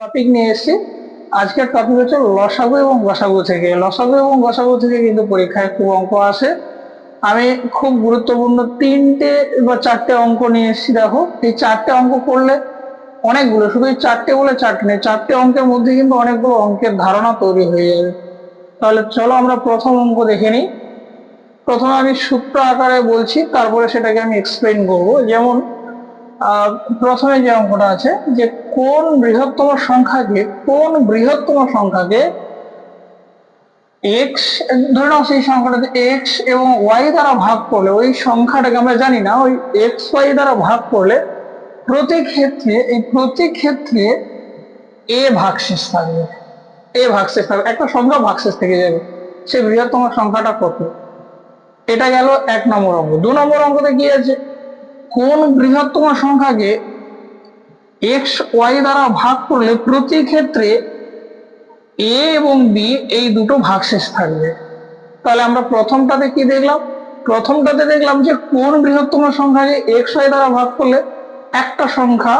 Topic নিয়ে এসেছি। আজকের টপিক হচ্ছে লসাগু এবং গসাগু থেকে। লসাগু এবং গসাগু থেকে কিন্তু পরীক্ষায় খুব অঙ্ক আসে। আমি খুব গুরুত্বপূর্ণ তিনটে বা চারটে অঙ্ক নিয়ে এসেছি, দেখো। এই চারটে অঙ্ক করলে অনেকগুলো, শুধু এই চারটে বলে চারটে নেই, চারটে অঙ্কের মধ্যে কিন্তু অনেকগুলো অঙ্কের ধারণা তৈরি হয়ে যাবে। তাহলে চলো আমরা প্রথম অঙ্ক দেখে নিই। প্রথমে আমি সূত্র আকারে বলছি, তারপরে সেটাকে আমি এক্সপ্লেন করব। যেমন প্রথমে যে অঙ্কটা আছে, যে কোন বৃহত্তম সংখ্যাকে, কোন বৃহত্তম সংখ্যাকে এক্স ধরে নাও সেই সংখ্যাটাতে এক্স এবং ওয়াই দ্বারা ভাগ করলে, ওই সংখ্যাটাকে আমরা জানি না, ওই এক্স ওয়াই দ্বারা ভাগ করলে প্রতি ক্ষেত্রে, এই প্রতি ক্ষেত্রে এ ভাগশেষ থাকবে। এ ভাগশেষ থাকবে, একটা সংখ্যা ভাগশেষ থেকে যাবে। সেই বৃহত্তম সংখ্যাটা কত? এটা গেল এক নম্বর অঙ্ক। দু নম্বর অঙ্কতে কি আছে? কোন বৃহত্তম সংখ্যাকে এক্স ওয়াই দ্বারা ভাগ করলে প্রতি ক্ষেত্রে এ এবং বি এই দুটো ভাগশেষ থাকবে? তাহলে আমরা প্রথমটাতে কি দেখলাম? প্রথমটাতে দেখলাম যে কোন বৃহত্তম সংখ্যাকে এক্স ওয়াই দ্বারা ভাগ করলে একটা সংখ্যা,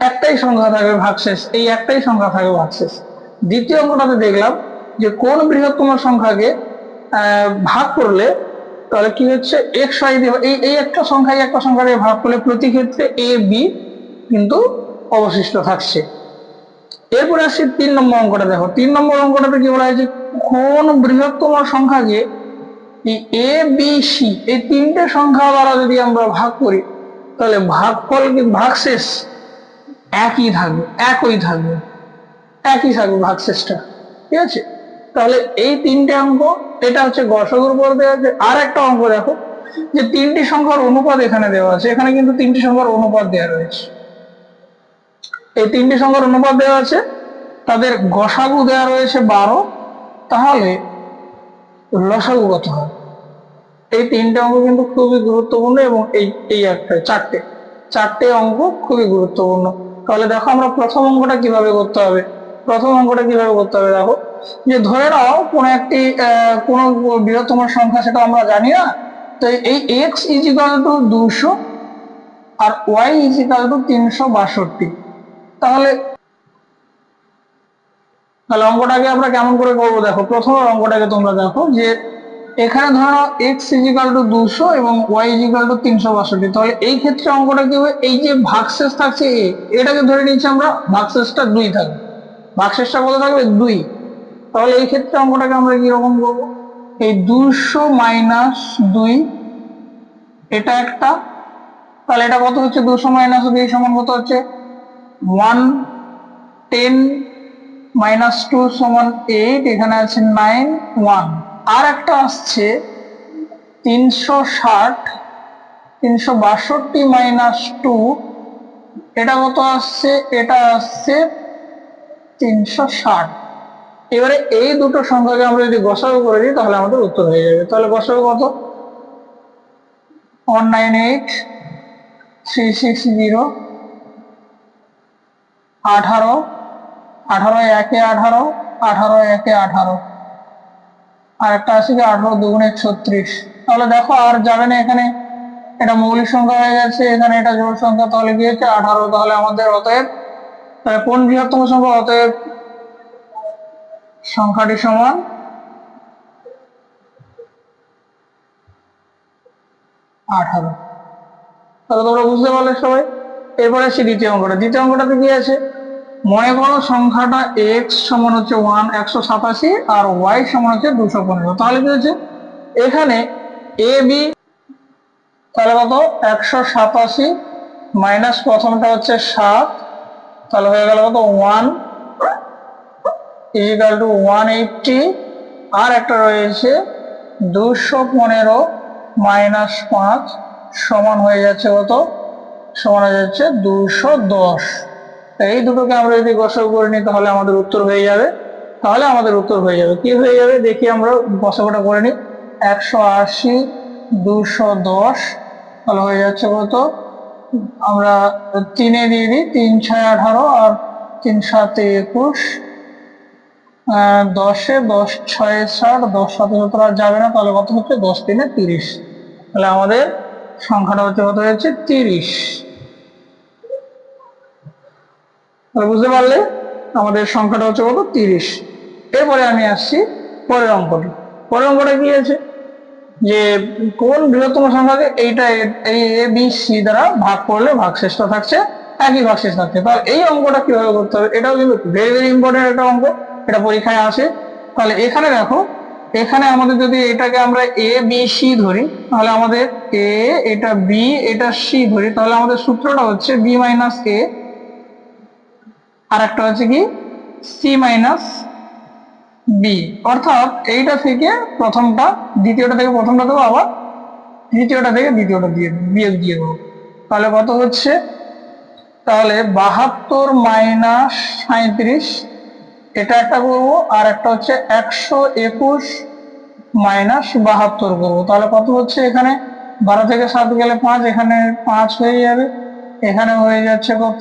একটাই সংখ্যা থাকবে ভাগশেষ, এই একটাই সংখ্যা থাকবে ভাগশেষ। দ্বিতীয় অঙ্কটাতে দেখলাম যে কোন বৃহত্তম সংখ্যাকে ভাগ করলে তাহলে কি হচ্ছে? এক্স ওয়াই দিয়ে এই এই একটা সংখ্যা একটা সংখ্যা দিয়ে ভাগ করলে প্রতি ক্ষেত্রে এ বি কিন্তু অবশিষ্ট থাকছে। এরপরে আসছি তিন নম্বর অঙ্কটা। দেখো, তিন নম্বর অঙ্কটাতে কি বলা হয়েছে? কোন বৃহত্তম সংখ্যাকে এই এ বি সি এই তিনটে সংখ্যা দ্বারা যদি আমরা ভাগ করি, তাহলে ভাগ ভাগফল কি? ভাগশেষ একই থাকবে একই থাকবে একই থাকবে ভাগশেষটা ঠিক আছে? তাহলে এই তিনটে অঙ্ক, এটা হচ্ছে গসগুর পর দেওয়া আছে। আর একটা অঙ্ক দেখো, যে তিনটি সংখ্যার অনুপাত এখানে দেওয়া আছে। এখানে কিন্তু তিনটি সংখ্যার অনুপাত দেওয়া রয়েছে। এই তিনটি সংখ্যার অনুপাত দেওয়া আছে, তাদের গসাগু দেওয়া রয়েছে বারো, তাহলে লসাগু কত হয়? এই তিনটে অঙ্ক কিন্তু খুবই গুরুত্বপূর্ণ এবং এই এই একটা, চারটে চারটে অঙ্ক খুবই গুরুত্বপূর্ণ। তাহলে দেখো আমরা প্রথম অঙ্কটা কীভাবে করতে হবে। প্রথম অঙ্কটা কীভাবে করতে হবে দেখো। যে ধরে নাও কোনো একটি কোনো বৃহত্তম সংখ্যা সেটা আমরা জানি না, তো এই এক্স ইজিকাল টু দুশো আর ওয়াই ইজিকাল টু তিনশো বাষট্টি। তাহলে তাহলে অঙ্কটাকে আমরা কেমন করে করব দেখো? প্রথম অঙ্কটাকে তোমরা দেখো যে এখানে ধরো এক্স ইজিকাল টু দুশো এবং ওয়াই ইজিকাল টু তিনশো বাষট্টি। তাহলে এই ক্ষেত্রে অঙ্কটা কি হবে? এই যে ভাগশেষ থাকছে এ, এটাকে ধরে নিচ্ছি আমরা ভাগশেষটা দুই থাকবে। ভাগশেষটা কত থাকবে দুই। তাহলে এই ক্ষেত্রে অঙ্কটাকে আমরা কীরকম করব? এই দুশো মাইনাস দুই, এটা একটা। তাহলে এটা কত হচ্ছে? দুশো মাইনাস দুই সমান কত হচ্ছে? ওয়ান টেন মাইনাস টু সমান এইট, এখানে আছে নাইন, ওয়ান। আর একটা আসছে তিনশো ষাট, তিনশো বাষট্টি মাইনাস টু, এটা কত আসছে? এটা আসছে তিনশো ষাট। এবারে এই দুটো সংখ্যাকে আমরা যদি গসাগু করে দিই, তাহলে আমাদের উত্তর হয়ে যাবে। তাহলে গসাগু কত? One nine eight three six zero আঠারো আঠারো একে আঠারো আঠারো একে আঠারো। আর একটা আছে কি, আঠারো দুগুণে ছত্রিশ। তাহলে দেখো, আর যাবে না এখানে। এটা মৌলিক সংখ্যা হয়ে গেছে এখানে এটা জোড় সংখ্যা, তাহলে কি হচ্ছে? আঠারো। তাহলে আমাদের অতএব কোন বৃহত্তম সংখ্যা? অতএব সংখ্যাটি সমান আঠারো তাহলে তোমরা বুঝতে পারলে সবাই। এরপরে আসছি দ্বিতীয় অঙ্কটা। দ্বিতীয় অঙ্কটাতে কি আছে? মনে করো সংখ্যাটা এক্স সমান হচ্ছে ওয়ান একশো সাতাশি, আর ওয়াই সমান হচ্ছে দুশো পনেরো। তাহলে কি হচ্ছে এখানে এ বি তাহলে কত? একশো সাতাশি মাইনাস প্রথমটা হচ্ছে সাত তাহলে হয়ে গেল কত? One equal two one eighty আর একটা রয়েছে দুশো পনেরো মাইনাস পাঁচ সমান হয়ে যাচ্ছে কত? সমান হয়ে যাচ্ছে দুশো দশ। এই দুটোকে আমরা যদি গসাগু করে নিই, তাহলে আমাদের উত্তর হয়ে যাবে। তাহলে আমাদের উত্তর হয়ে যাবে। কি হয়ে যাবে? দেখি আমরা গসাগুটা করে নিই। একশো আশি, দুশো দশ, তাহলে হয়ে যাচ্ছে কত? আমরা তিনে দিয়ে দিই, তিন ছয় আঠারো আর তিন সাতে একুশ। দশে দশ ছয় ষাট দশ সাথে সত্তর আর যাবে না, তাহলে কত হচ্ছে? দশ তিনে তিরিশ। তাহলে আমাদের সংখ্যাটা হচ্ছে কত হচ্ছে তিরিশ। তাহলে বুঝতে পারলে আমাদের সংখ্যাটা হচ্ছে কত? তিরিশ। এরপরে আমি আসছি পরের অঙ্কটি। পরের অঙ্কটা কি আছে যে কোন বৃহত্তম সংখ্যাকে এইটা এই এ, বি, সি দ্বারা ভাগ করলে ভাগশেষটা থাকছে, একই ভাগশেষ থাকছে। তাহলে এই অঙ্কটা কীভাবে করতে হবে? এটাও কিন্তু ভেরি ভেরি ইম্পর্টেন্ট একটা অঙ্ক। এটা পরীক্ষায় আসে। তাহলে এখানে দেখো, এখানে আমাদের যদি এটাকে আমরা এ, বি, সি ধরি, তাহলে আমাদের এ, এটা বি, এটা সি ধরি, তাহলে আমাদের সূত্রটা হচ্ছে বি মাইনাস এ। আর একটা হচ্ছে কি? সি মাইনাস বি অর্থাৎ এইটা থেকে প্রথমটা, দ্বিতীয়টা থেকে প্রথমটা দেবো আবার দ্বিতীয়টা থেকে দ্বিতীয়টা দিয়ে বিয়োগ দিয়ে দেবো। তাহলে কত হচ্ছে? তাহলে বাহাত্তর মাইনাস সাঁত্রিশ এটা একটা করব, আর একটা হচ্ছে একশো একুশ মাইনাস বাহাত্তর করব। তাহলে কত হচ্ছে এখানে? বারো থেকে সাত গেলে পাঁচ, এখানে পাঁচ হয়ে যাবে। এখানে হয়ে যাচ্ছে কত?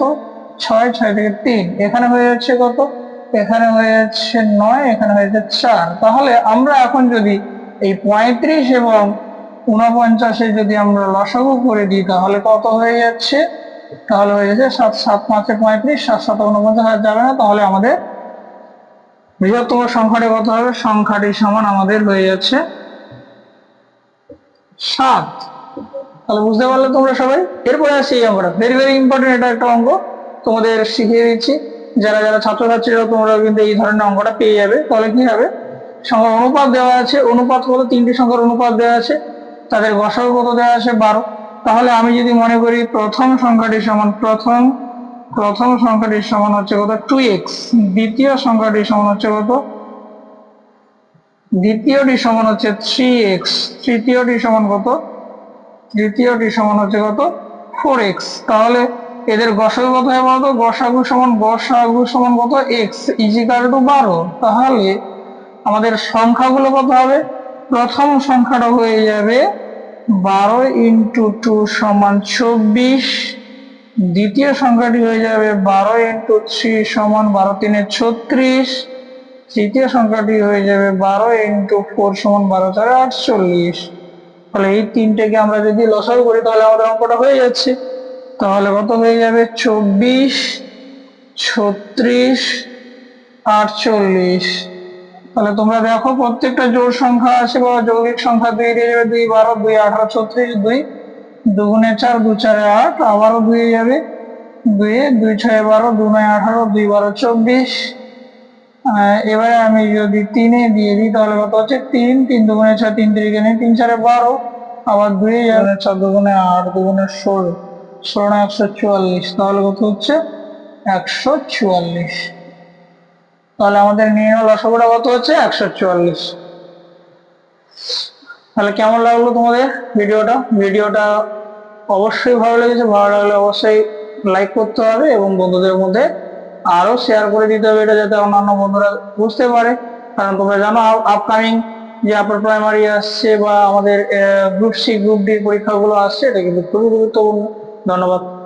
ছয় ছয় থেকে তিন। এখানে হয়ে যাচ্ছে কত? এখানে হয়ে যাচ্ছে নয়, এখানে হয়ে যাচ্ছে চার। তাহলে আমরা এখন যদি এই পঁয়ত্রিশ এবং উনপঞ্চাশে যদি আমরা লসাগু করে দিই, তাহলে কত হয়ে যাচ্ছে? তাহলে হয়ে যাচ্ছে সাত সাত পাঁচে পঁয়ত্রিশ, সাত সাত উনপঞ্চাশ আর যাবে না, তাহলে আমাদের বৃহত্তম সংখ্যাটি কত হবে? সংখ্যাটি সমান আমাদের হয়ে যাচ্ছে সাত। তাহলে বুঝতে পারলে তোমরা সবাই? এরপরে আসি আমরা। ভেরি ভেরি ইম্পর্টেন্ট এটা একটা অঙ্ক। তোমাদের শিখিয়ে দিচ্ছি। যারা যারা ছাত্রছাত্রীরা তোমরা কিন্তু এই ধরনের অঙ্কটা পেয়ে যাবে। তাহলে কি হবে? সংখ্যার অনুপাত দেওয়া আছে, অনুপাত কত? তিনটি সংখ্যার অনুপাত দেওয়া আছে। তাদের গসাগু কত দেওয়া আছে? বারো। তাহলে আমি যদি মনে করি প্রথম সংখ্যাটি সমান, প্রথম প্রথম সংখ্যাটি সমান হচ্ছে কত? টু এক্স দ্বিতীয় সংখ্যাটি সমান হচ্ছে কত? দ্বিতীয়টি সমান হচ্ছে থ্রি এক্স তৃতীয়টি সমান কত? তৃতীয়টি সমান হচ্ছে কত? ফোর এক্স তাহলে এদের গসাগু কত হয় বলতো? গসাগু সমান গসাগু সমান কত? এক্স ইজিকাল টু বারো। তাহলে আমাদের সংখ্যাগুলো কত হবে? প্রথম সংখ্যাটা হয়ে যাবে বারো ইন্টু টু সমান চব্বিশ। দ্বিতীয় সংখ্যাটি হয়ে যাবে বারো ইন্টু থ্রি সমান বারো তিনে ছত্রিশ। তৃতীয় সংখ্যাটি হয়ে যাবে বারো ইন্টু ফোর সমান বারো চারে আটচল্লিশ। তাহলে এই তিনটেকে আমরা যদি লসাগু করি, তাহলে আমাদের অঙ্কটা হয়ে যাচ্ছে। তাহলে কত হয়ে যাবে? চব্বিশ, ছত্রিশ, আটচল্লিশ। তাহলে তোমরা দেখো প্রত্যেকটা জোড় সংখ্যা আছে বা যৌগিক সংখ্যা দুই দিয়ে যাবে দুই বারো, দুই আঠারো, ছত্রিশ, দুই দুগুণে চার দু চারে আট, আবারও দুই যাবে। দুই দুই ছয় বারো দু নয় আঠারো, দুই বারো চব্বিশ। এবারে আমি যদি তিনে দিয়ে দিই, তাহলে কত হচ্ছে? তিন তিন দুগুণে ছয়, তিন তিরিকে নেই তিন চারে বারো, আবার দুই যাবে চার দুগুণে আট, দুগুণে ষোলো। ষোলো একশো চুয়াল্লিশ তাহলে কত হচ্ছে? একশো চুয়াল্লিশ তাহলে আমাদের নিয়ে লসগোটা কত হচ্ছে? একশো চুয়াল্লিশ তাহলে কেমন লাগল তোমাদের ভিডিওটা? ভিডিওটা অবশ্যই ভালো লেগেছে। ভালো লাগলে অবশ্যই লাইক করতে হবে এবং বন্ধুদের মধ্যে আরও শেয়ার করে দিতে হবে এটা যাতে অন্যান্য বন্ধুরা বুঝতে পারে। কারণ তোমরা জানো আপকামিং যে আপার প্রাইমারি আসছে বা আমাদের গ্রুপ সি গ্রুপ ডি পরীক্ষাগুলো আসছে, এটা কিন্তু খুবই গুরুত্বপূর্ণ। ধন্যবাদ।